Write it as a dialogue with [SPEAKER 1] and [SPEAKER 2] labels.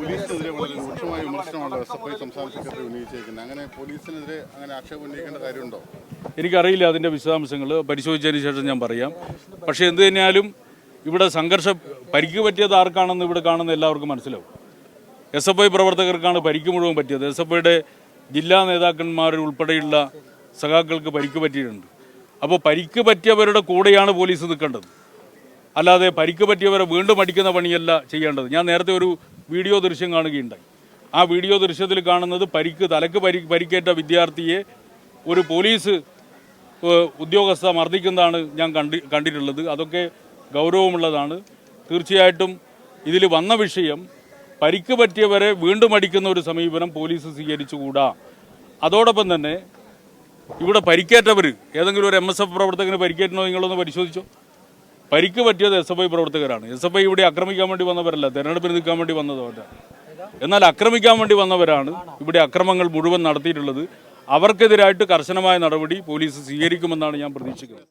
[SPEAKER 1] പോലീസിനെതിരെ വളരെ രൂക്ഷമായ വിമർശനമാണ് എസ് എഫ് ഐ സംസ്ഥാന സെക്രട്ടറി ഉന്നയിച്ചേക്കുന്നത്. അങ്ങനെ പോലീസിനെതിരെ അങ്ങനെ ആക്ഷേപം ഉന്നയിക്കേണ്ട കാര്യമുണ്ടോ?
[SPEAKER 2] എനിക്കറിയില്ല അതിന്റെ വിശദാംശങ്ങൾ പരിശോധിച്ചതിന് ശേഷം ഞാൻ പറയാം. പക്ഷേ എന്ത് തന്നെയാലും ഇവിടെ സംഘർഷം പരിക്ക് പറ്റിയത് ആർക്കാണെന്ന് ഇവിടെ കാണുന്ന എല്ലാവർക്കും മനസ്സിലാവും. എസ് എഫ് ഐ പ്രവർത്തകർക്കാണ് പരിക്ക് മുഴുവൻ പറ്റിയത്. എസ് എഫ് ഐയുടെ ജില്ലാ നേതാക്കന്മാർ ഉൾപ്പെടെയുള്ള സഖാക്കൾക്ക് പരിക്ക് പറ്റിയിട്ടുണ്ട്. അപ്പോൾ പരിക്ക് പറ്റിയവരുടെ കൂടെയാണ് പോലീസ് നിൽക്കേണ്ടത്. അല്ലാതെ പരിക്ക് പറ്റിയവരെ വീണ്ടും അടിക്കുന്ന പണിയല്ല ചെയ്യേണ്ടത്. ഞാൻ നേരത്തെ ഒരു വീഡിയോ ദൃശ്യം കാണുകയുണ്ടായി. ആ വീഡിയോ ദൃശ്യത്തിൽ കാണുന്നത് പരിക്ക് തലക്ക് പരി പരിക്കേറ്റ വിദ്യാർത്ഥിയെ ഒരു പോലീസ് ഉദ്യോഗസ്ഥ മർദ്ദിക്കുന്നതാണ് ഞാൻ കണ്ടി കണ്ടിട്ടുള്ളത്. അതൊക്കെ ഗൗരവമുള്ളതാണ്. തീർച്ചയായിട്ടും ഇതിൽ വന്ന വിഷയം പരിക്ക് പറ്റിയവരെ വീണ്ടും അടിക്കുന്ന ഒരു സമീപനം പോലീസ് സ്വീകരിച്ചുകൂടാ. അതോടൊപ്പം തന്നെ ഇവിടെ പരിക്കേറ്റവർ ഏതെങ്കിലും ഒരു എം എസ് എഫ് പ്രവർത്തകന് പരിക്കേറ്റണോ നിങ്ങളൊന്ന് പരിശോധിച്ചോ? പരിക്ക് പറ്റിയത് എസ് എഫ് ഐ പ്രവർത്തകരാണ്. എസ് എഫ് ഐ ഇവിടെ ആക്രമിക്കാൻ വേണ്ടി വന്നവരല്ല തെരഞ്ഞെടുപ്പിന് നിൽക്കാൻ വേണ്ടി വന്നതവരാണ് എന്നാൽ ആക്രമിക്കാൻ വേണ്ടി വന്നവരാണ് ഇവിടെ അക്രമങ്ങൾ മുഴുവൻ നടത്തിയിട്ടുള്ളത്. അവർക്കെതിരായിട്ട് കർശനമായ നടപടി പോലീസ് സ്വീകരിക്കുമെന്നാണ് ഞാൻ പ്രതീക്ഷിക്കുന്നത്.